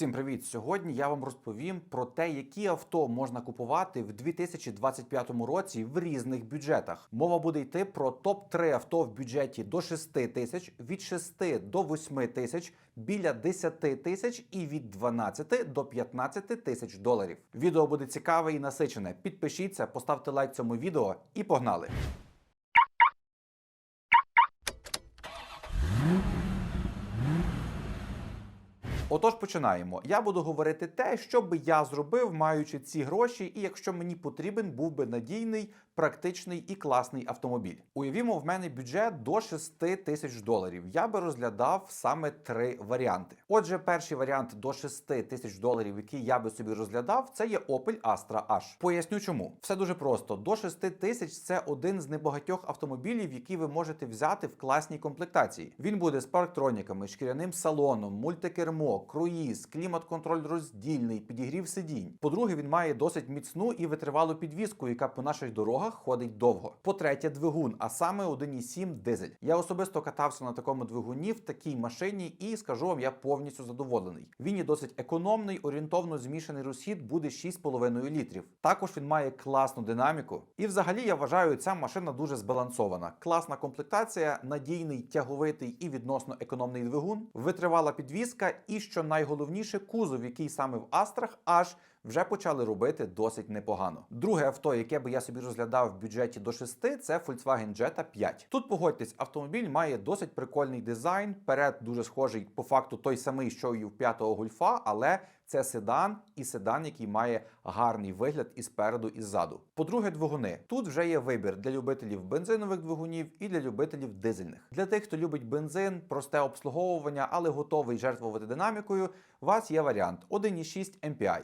Всім привіт! Сьогодні я вам розповім про те, які авто можна купувати в 2025 році в різних бюджетах. Мова буде йти про топ 3 авто в бюджеті до 6 тисяч, від 6 до 8 тисяч, біля 10 тисяч і від 12 до 15 тисяч доларів. Відео буде цікаве і насичене. Підпишіться, поставте лайк цьому відео і погнали! Отож, починаємо. Я буду говорити те, що би я зробив, маючи ці гроші, і якщо мені потрібен був би надійний, практичний і класний автомобіль. Уявімо, в мене бюджет до 6 тисяч доларів. Я би розглядав саме три варіанти. Отже, перший варіант до 6 тисяч доларів, який я би собі розглядав, це є Opel Astra H. Поясню чому. Все дуже просто. До 6 тисяч це один з небагатьох автомобілів, які ви можете взяти в класній комплектації. Він буде з парктроніками, шкіряним салоном, мультикермо, круїз, клімат-контроль роздільний, підігрів сидінь. По-друге, він має досить міцну і витривалу підвіску, яка по наших дорогах ходить довго. По-третє, двигун, а саме 1,7 дизель. Я особисто катався на такому двигуні в такій машині і скажу вам, я повністю задоволений. Він є досить економний, орієнтовно змішаний розхід буде 6,5 літрів. Також він має класну динаміку. І взагалі я вважаю, ця машина дуже збалансована. Класна комплектація, надійний, тяговитий і відносно економний двигун, витривала підвіска і що найголовніше, кузов, який саме в Астрах аж вже почали робити досить непогано. Друге авто, яке би я собі розглядав в бюджеті до 6, це Volkswagen Jetta 5. Тут погодьтесь, автомобіль має досить прикольний дизайн. Перед дуже схожий по факту той самий, що і в 5-го гольфа, але це седан і седан, який має гарний вигляд і спереду, і ззаду. По-друге, двигуни. Тут вже є вибір для любителів бензинових двигунів і для любителів дизельних. Для тих, хто любить бензин, просте обслуговування, але готовий жертвувати динамікою. У вас є варіант 1,6 MPI.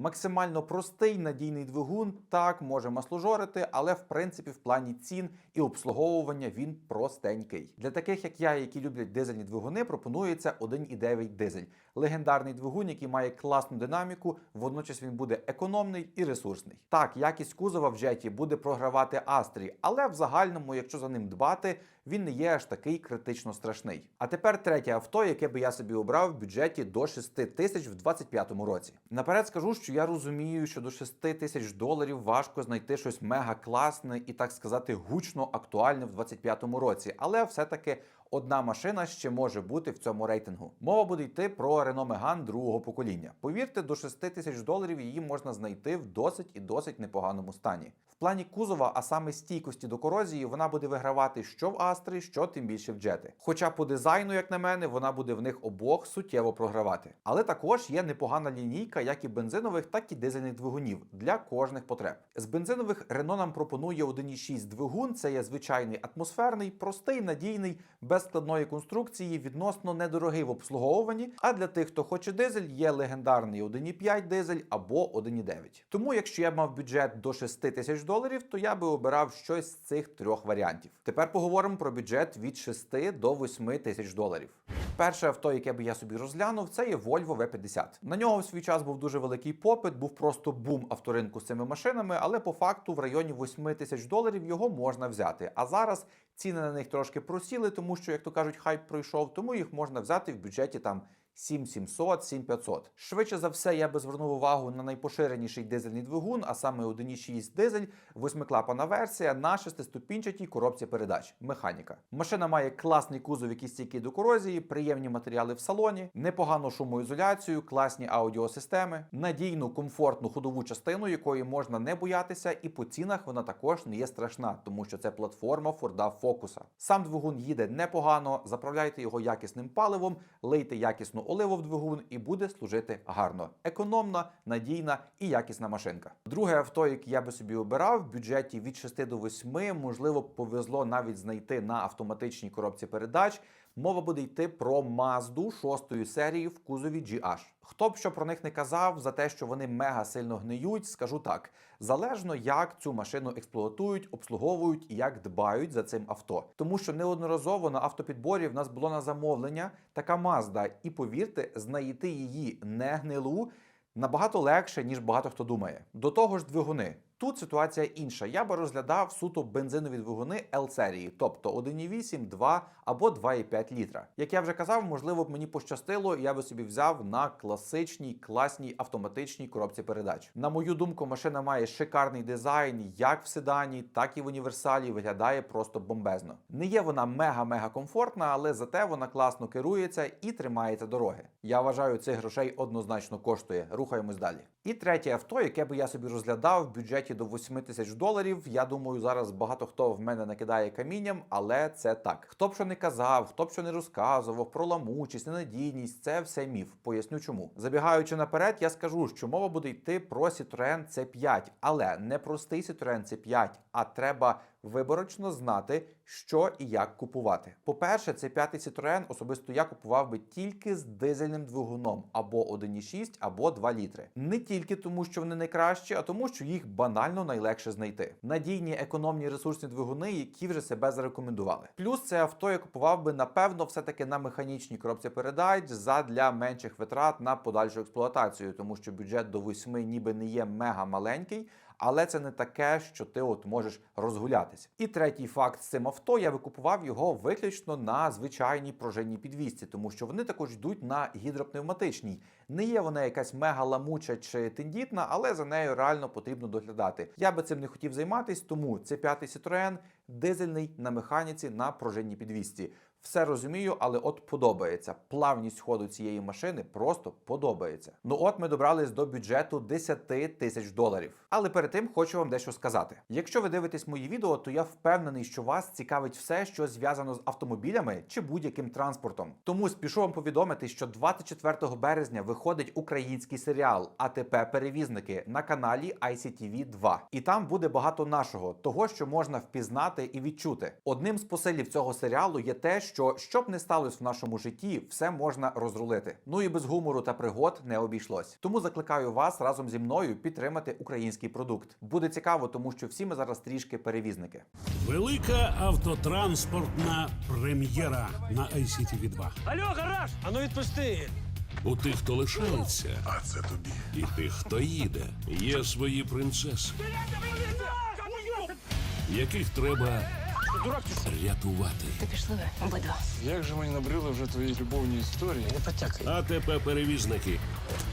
Максимально простий надійний двигун так може масложорити, але в принципі в плані цін і обслуговування він простенький. Для таких як я, які люблять дизельні двигуни, пропонується 1,9 дизель. Легендарний двигун, який має класну динаміку, водночас він буде економний і ресурсний. Так, якість кузова в джеті буде програвати Астрі, але в загальному, якщо за ним дбати, він не є аж такий критично страшний. А тепер третє авто, яке би я собі обрав в бюджеті до 6 тисяч в 2025 році. Наперед скажу, що я розумію, що до 6 тисяч доларів важко знайти щось мега класне і так сказати гучно актуальне в 2025 році, але все-таки. Одна машина ще може бути в цьому рейтингу. Мова буде йти про Renault Megane другого покоління. Повірте, до 6 тисяч доларів її можна знайти в досить і досить непоганому стані. В плані кузова, а саме стійкості до корозії, вона буде вигравати що в Астри, що тим більше в джети. Хоча по дизайну, як на мене, вона буде в них обох суттєво програвати. Але також є непогана лінійка, як і бензинових, так і дизельних двигунів для кожних потреб. З бензинових Renault нам пропонує 1,6 двигун. Це є звичайний атмосферний, простий, надійний, без складної конструкції, відносно недорогий в обслуговуванні. А для тих, хто хоче дизель, є легендарний 1,5 дизель або 1,9. Тому, якщо я мав бюджет до 6 тисяч доларів, то я би обирав щось з цих трьох варіантів. Тепер поговоримо про бюджет від 6 до 8 тисяч доларів. Перше авто, яке би я собі розглянув, це є Volvo V50. На нього в свій час був дуже великий попит, був просто бум авторинку з цими машинами, але по факту в районі 8 тисяч доларів його можна взяти. А зараз ціни на них трошки просіли, тому що, як то кажуть, хайп пройшов, тому їх можна взяти в бюджеті там 7700, 7500. Швидше за все, я би звернув увагу на найпоширеніший дизельний двигун, а саме 1,6 дизель, восьмиклапана версія на шестиступінчатій коробці передач. Механіка. Машина має класний кузов, який стійкий до корозії, приємні матеріали в салоні, непогану шумоізоляцію, класні аудіосистеми, надійну, комфортну ходову частину, якої можна не боятися, і по цінах вона також не є страшна, тому що це платформа Форда Фокуса. Сам двигун їде непогано, заправляйте його якісним паливом, лийте якісну оливу в двигун і буде служити гарно. Економна, надійна і якісна машинка. Друге авто, яке я би собі обирав в бюджеті від 6 до 8, можливо, повезло навіть знайти на автоматичній коробці передач. Мова буде йти про Mazda 6 серії в кузові GH. Хто б що про них не казав за те, що вони мега сильно гниють, скажу так: залежно як цю машину експлуатують, обслуговують і як дбають за цим авто. Тому що неодноразово на автопідборі в нас було на замовлення така Mazda, і повірте, знайти її не гнилу набагато легше, ніж багато хто думає. До того ж, двигуни. Тут ситуація інша. Я би розглядав суто бензинові двигуни L серії, тобто 1,8, 2 або 2,5 літра. Як я вже казав, можливо б мені пощастило, я би собі взяв на класичній, класній автоматичній коробці передач. На мою думку, машина має шикарний дизайн, як в седані, так і в універсалі. Виглядає просто бомбезно. Не є вона мега-мега комфортна, але зате вона класно керується і тримається дороги. Я вважаю, цих грошей однозначно коштує. Рухаємось далі. І третє авто, яке би я собі розглядав в бюджеті до 8 тисяч доларів. Я думаю, зараз багато хто в мене накидає камінням, але це так. Хто б що не казав, хто б що не розказував про ламучість, ненадійність, це все міф. Поясню чому. Забігаючи наперед, я скажу, що мова буде йти про Citroen C5, але не простий Citroen C5, а треба виборочно знати, що і як купувати. По-перше, це п'ятий Citroen особисто я купував би тільки з дизельним двигуном або 1,6, або 2 літри. Не тільки тому, що вони найкращі, а тому, що їх банально найлегше знайти. Надійні економні ресурсні двигуни, які вже себе зарекомендували. Плюс це авто я купував би напевно все-таки на механічній коробці передач задля менших витрат на подальшу експлуатацію, тому що бюджет до 8 ніби не є мега маленький. Але це не таке, що ти от можеш розгулятися. І третій факт з цим авто я викупував його виключно на звичайній пружинній підвісці, тому що вони також йдуть на гідропневматичній. Не є вона якась мега ламуча чи тендітна, але за нею реально потрібно доглядати. Я би цим не хотів займатись, тому це п'ятий Citroen, дизельний на механіці на пружинній підвісці. Все розумію, але от подобається. Плавність ходу цієї машини просто подобається. Ну от ми добрались до бюджету 10 тисяч доларів. Але перед тим хочу вам дещо сказати. Якщо ви дивитесь мої відео, то я впевнений, що вас цікавить все, що зв'язано з автомобілями чи будь-яким транспортом. Тому спішу вам повідомити, що 24 березня виходить український серіал АТП Перевізники на каналі ICTV 2. І там буде багато нашого, того, що можна впізнати і відчути. Одним з посилів цього серіалу є те, що щоб не сталося в нашому житті, все можна розрулити. Ну і без гумору та пригод не обійшлось. Тому закликаю вас разом зі мною підтримати український продукт. Буде цікаво, тому що всі ми зараз трішки перевізники. Велика автотранспортна прем'єра на ICTV 2. Алло, гараж! А ну відпусти! У тих, хто лишається, А це тобі. і тих, хто їде, є свої принцеси, яких треба Дурак ти що? рятувати. Ти пішли ви обидва. Як же мені набрили вже твої любовні історії? Не потякай. АТП перевізники.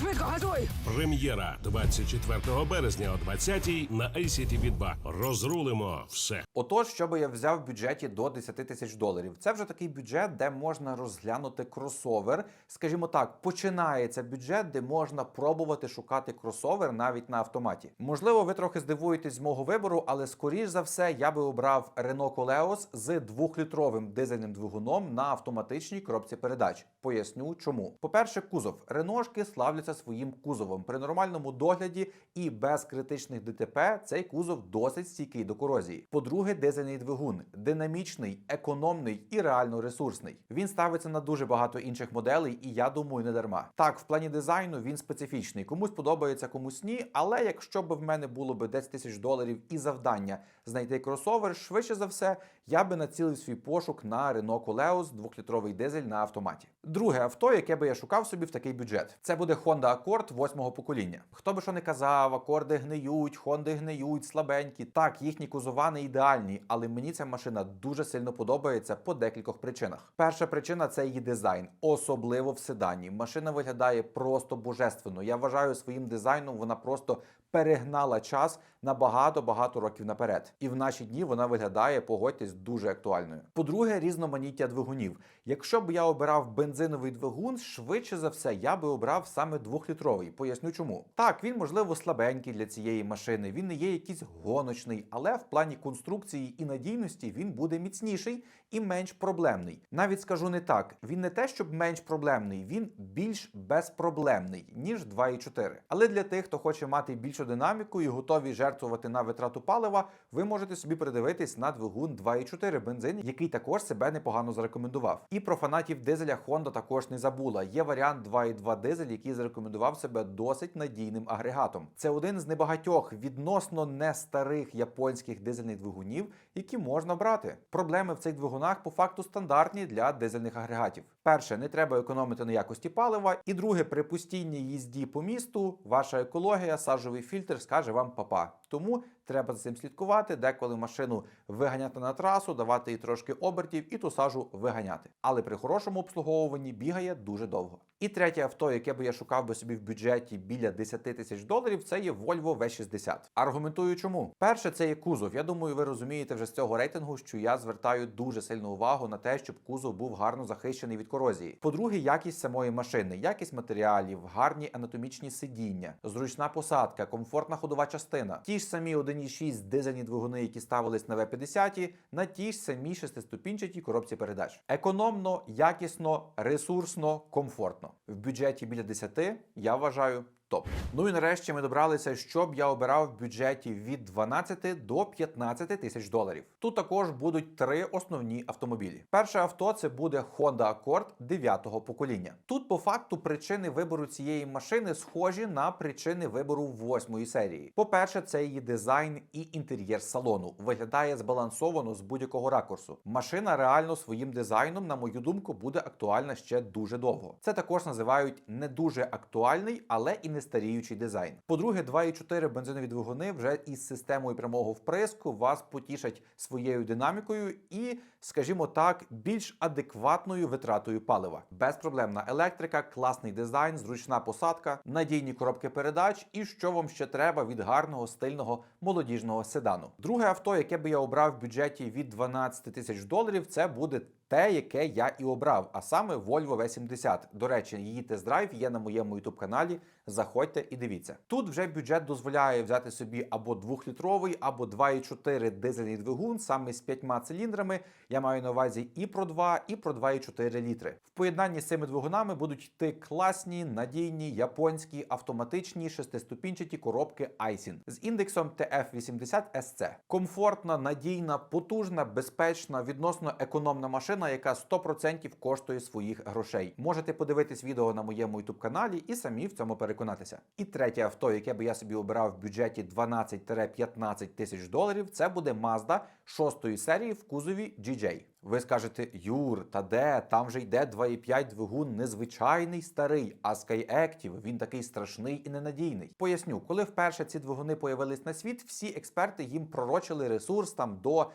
Швидко газуй! Прем'єра 24 березня о 20 на ICTV 2. Розрулимо все. Отож, що би я взяв в бюджеті до 10 тисяч доларів. Це вже такий бюджет, де можна розглянути кросовер. Скажімо так, починається бюджет, де можна пробувати шукати кросовер навіть на автоматі. Можливо, ви трохи здивуєтесь з мого вибору, але скоріш за все я би обрав Renault Koleos з двохлітровим дизельним двигуном на автоматичній коробці передач. Поясню чому. По-перше, кузов Реношки славляться своїм кузовом. При нормальному догляді і без критичних ДТП цей кузов досить стійкий до корозії. По-друге, дизельний двигун динамічний, економний і реально ресурсний. Він ставиться на дуже багато інших моделей, і я думаю, не дарма. Так, в плані дизайну він специфічний. Комусь подобається, комусь ні. Але якщо б в мене було б 10 тисяч доларів і завдання знайти кросовер, швидше за все, я би націлив свій пошук на Renault Koleos 2-літровий дизель на автоматі. Друге авто, яке би я шукав собі в такий бюджет, це буде Honda Accord восьмого покоління. Хто би що не казав, акорди гниють, Хонди гниють, слабенькі. Так, їхні кузова не ідеальні, але мені ця машина дуже сильно подобається по декількох причинах. Перша причина це її дизайн, особливо в седані. Машина виглядає просто божественно. Я вважаю своїм дизайном, вона просто перегнала час на багато-багато років наперед. І в наші дні вона виглядає, погодьтесь, дуже актуальною. По-друге, різноманіття двигунів. Якщо б я обирав бензиновий двигун, швидше за все я би обрав саме двохлітровий. Поясню чому. Так, він можливо слабенький для цієї машини, він не є якийсь гоночний, але в плані конструкції і надійності він буде міцніший і менш проблемний. Навіть скажу не так: він не те, щоб менш проблемний, він більш безпроблемний, ніж 2.4. Але для тих, хто хоче мати більшу динаміку і готові жертвувати на витрату палива, ви можете собі придивитись на двигун 2.4 бензин, який також себе непогано зарекомендував. І про фанатів дизеля Honda також не забула. Є варіант 2.2 дизель, який зарекомендував себе досить надійним агрегатом. Це один з небагатьох відносно не старих японських дизельних двигунів, які можна брати. Проблеми в цих двигунах по факту стандартні для дизельних агрегатів. Перше, не треба економити на якості палива. І друге, при постійній їзді по місту ваша екологія, сажовий фільтр скаже вам папа. Тому треба за цим слідкувати, деколи машину виганяти на трасу, давати їй трошки обертів і ту сажу виганяти. Але при хорошому обслуговуванні бігає дуже довго. І третє авто, яке би я шукав би собі в бюджеті біля 10 тисяч доларів, це є Volvo V60. Аргументую, чому перше, це є кузов. Я думаю, ви розумієте вже з цього рейтингу, що я звертаю дуже сильну увагу на те, щоб кузов був гарно захищений від корозії. По-друге, якість самої машини, якість матеріалів, гарні анатомічні сидіння, зручна посадка, комфортна ходова частина. Ті ж самі 1.6 дизельні двигуни, які ставились на V50, на ті ж самі шестиступінчатій коробці передач. Економно, якісно, ресурсно, комфортно. В бюджеті біля 10 я вважаю топ. Ну і нарешті ми добралися, щоб я обирав в бюджеті від 12 до 15 тисяч доларів. Тут також будуть три основні автомобілі. Перше авто це буде Honda Accord 9-го покоління. Тут по факту причини вибору цієї машини схожі на причини вибору восьмої серії. По-перше, це її дизайн і інтер'єр салону. Виглядає збалансовано з будь-якого ракурсу. Машина реально своїм дизайном, на мою думку, буде актуальна ще дуже довго. Це також називають не дуже актуальний, але і не старіючий дизайн. По-друге, 2,4 бензинові двигуни вже із системою прямого вприску вас потішать своєю динамікою і, скажімо так, більш адекватною витратою палива. Безпроблемна електрика, класний дизайн, зручна посадка, надійні коробки передач і що вам ще треба від гарного стильного молодіжного седану. Друге авто, яке би я обрав в бюджеті від 12 тисяч доларів, це буде те, яке я і обрав, а саме Volvo V70. До речі, її тест-драйв є на моєму youtube каналі. Заходьте і дивіться. Тут вже бюджет дозволяє взяти собі або 2-літровий, або 2,4 дизельний двигун, саме з 5 циліндрами. Я маю на увазі і про 2, і про 2,4 літри. В поєднанні з цими двигунами будуть йти класні, надійні, японські, автоматичні шестиступінчаті коробки Aisin з індексом TF80 SC. Комфортна, надійна, потужна, безпечна, відносно економна машина, яка 100% коштує своїх грошей. Можете подивитись відео на моєму youtube каналі і самі в цьому переконатися. І третє авто, яке би я собі обирав в бюджеті 12-15 тисяч доларів, це буде Mazda 6 серії в кузові GJ. Ви скажете, Юр, та де? Там вже йде 2,5 двигун незвичайний старий, а Skyactiv, він такий страшний і ненадійний. Поясню, коли вперше ці двигуни появились на світ, всі експерти їм пророчили ресурс там до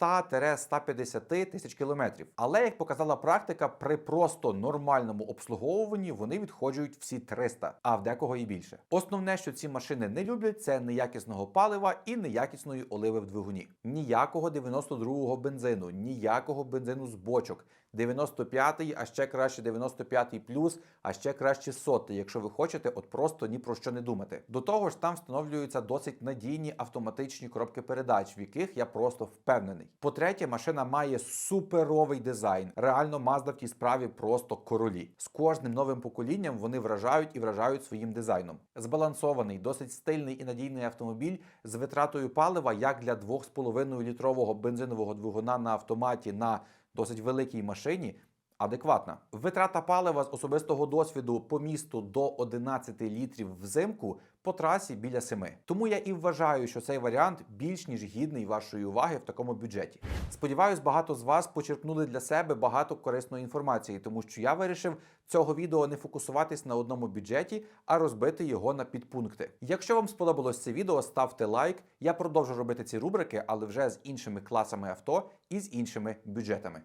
100-150 тисяч кілометрів. Але як показала практика, при просто нормальному обслуговуванні вони відходжують всі 300, а в декого і більше. Основне, що ці машини не люблять, це неякісного палива і неякісної оливи в двигуні. Ніякого 92-го бензину, ніякого бензину з бочок. 95-й, а ще краще 95-й плюс, а ще краще сотий, якщо ви хочете, от просто ні про що не думати. До того ж, там встановлюються досить надійні автоматичні коробки передач, в яких я просто впевнений. По-третє, машина має суперовий дизайн. Реально, Mazda в тій справі просто королі. З кожним новим поколінням вони вражають і вражають своїм дизайном. Збалансований, досить стильний і надійний автомобіль з витратою палива як для 2,5 літрового бензинового двигуна на автоматі на досить великій машині. Адекватна витрата палива з особистого досвіду по місту до 11 літрів взимку по трасі біля 7. Тому я і вважаю, що цей варіант більш ніж гідний вашої уваги в такому бюджеті. Сподіваюсь, багато з вас почерпнули для себе багато корисної інформації, тому що я вирішив цього відео не фокусуватись на одному бюджеті, а розбити його на підпункти. Якщо вам сподобалось це відео, ставте лайк. Я продовжу робити ці рубрики, але вже з іншими класами авто і з іншими бюджетами.